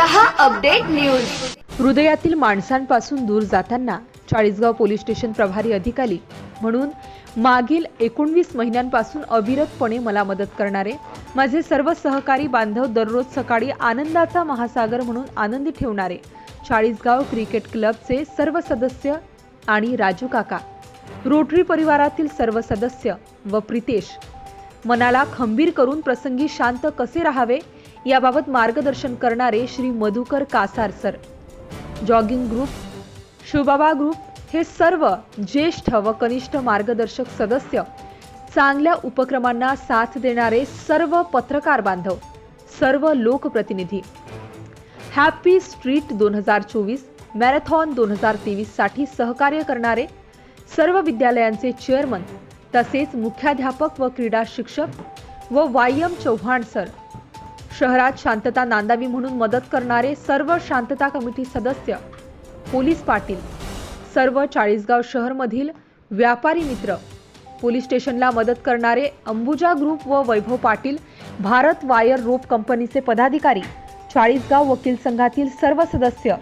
News. हृदयातील माणसांपासून दूर जाताना Chalisgaon police station प्रभारी अधिकारी म्हणून मागील एकोणवीस महिन्यांपासून अविरतपणे मला मदत करणारे माझे सर्व सहकारी बांधव दररोज सकाळी आनंदाचा महासागर म्हणून आनंदी ठेवणारे चाळीसगाव क्रिकेट क्लबचे सर्व सदस्य आणि राजू काका रोटरी परिवारातील सर्व सदस्य व प्रितेश. मनाला खंबीर करून प्रसंगी शांत कसे राहावे याबाबत मार्गदर्शन करणारे Shri Madhukar Kasar sir. Jogging group Shivbaba group हे सर्व ज्येष्ठ व कनिष्ठ मार्गदर्शक सदस्य चांगल्या उपक्रमांना साथ देणारे सर्व पत्रकार बांधव सर्व लोकप्रतिनिधी. हॅपी स्ट्रीट दोन हजार चोवीस मॅरेथॉन दोन हजार तेवीससाठी सहकार्य करणारे सर्व विद्यालयांचे चेअरमन तसेच मुख्याध्यापक व क्रीडा शिक्षक व वाय एम चव्हाण सर. शहरात शांतता नांदावी म्हणून मदत करणारे सर्व शांतता कमिटी सदस्य पोलीस पाटील सर्व चाळीसगाव शहरमधील व्यापारी मित्र पोलीस स्टेशनला मदत करणारे अंबुजा ग्रुप व वैभव पाटील भारत वायर रोप कंपनीचे पदाधिकारी चाळीसगाव वकील संघातील सर्व सदस्य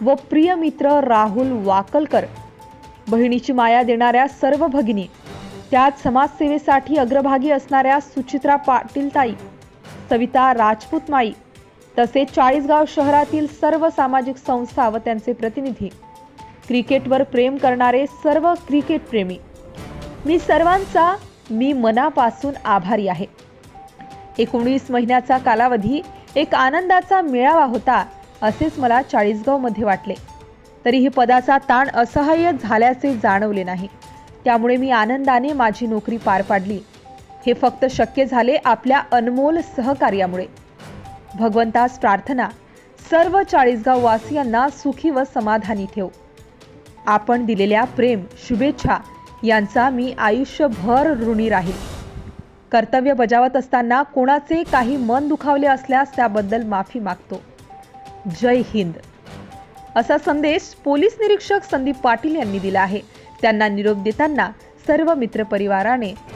व प्रिय मित्र राहुल वाकलकर. बहिणीची माया देणाऱ्या सर्व भगिनी त्यात समाजसेवेसाठी अग्रभागी असणाऱ्या सुचित्रा पाटील ताई सविता राजपूत माई तसेच चाळीसगाव शहरातील सर्व सामाजिक संस्था व त्यांचे प्रतिनिधी. क्रिकेटवर प्रेम करणारे सर्व क्रिकेटप्रेमी मी सर्वांचा मी मनापासून आभारी आहे. एकोणीस महिन्याचा कालावधी एक आनंदाचा मेळावा होता असेच मला चाळीसगावमध्ये वाटले. तरीही पदाचा ताण असहाय्य झाल्याचे जाणवले नाही. त्यामुळे मी आनंदाने माझी नोकरी पार पाडली. हे फक्त शक्य झाले आपल्या अनमोल सहकार्यामुळे. भगवंतास प्रार्थना सर्व चाळीसगाव वासियांना सुखी व समाधानी ठेव. आपण दिलेल्या प्रेम शुभेच्छा यांचा मी आयुष्यभर ऋणी राहील. कर्तव्य बजावत असताना कोणाचे काही मन दुखावले असल्यास त्याबद्दल माफी मागतो. जय हिंद. असा संदेश पोलीस निरीक्षक संदीप पाटील यांनी दिला आहे. त्यांना निरोप देताना सर्व मित्रपरिवाराने